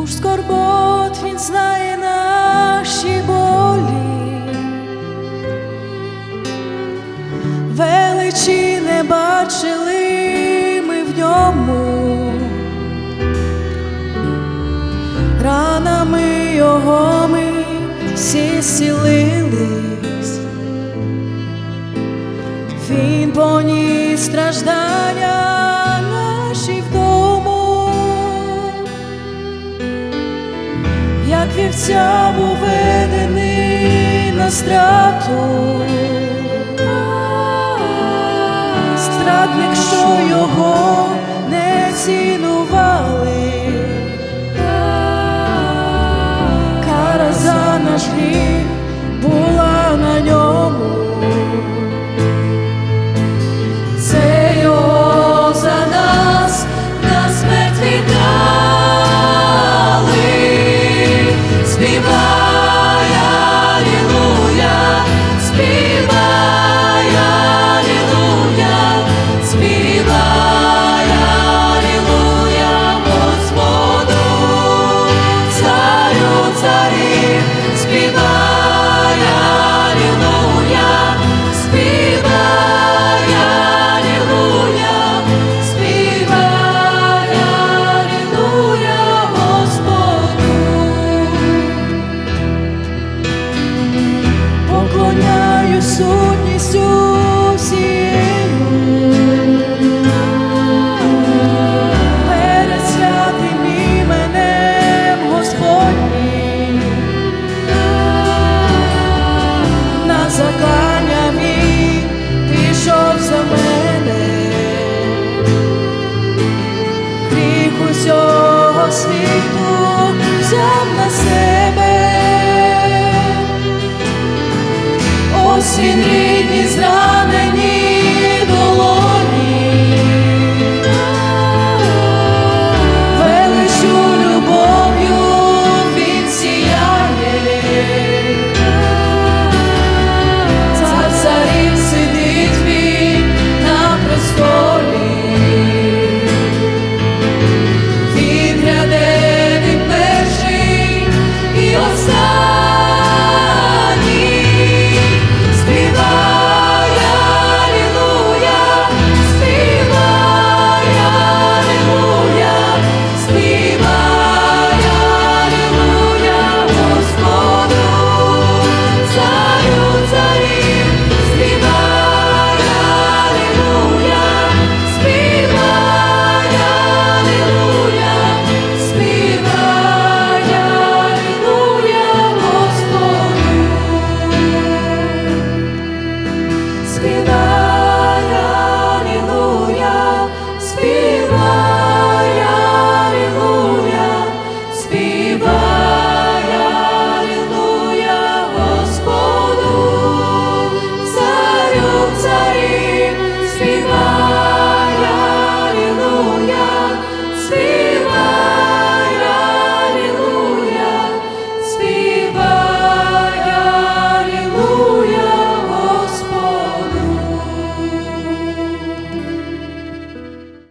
Муж скорбот, він знає наші болі, величі не бачили ми в ньому, ранами його ми всі сілились, він поніс страждання вівця був ведений на страту, страдник, що його не цінували, sogni sogni свій рідні знає. without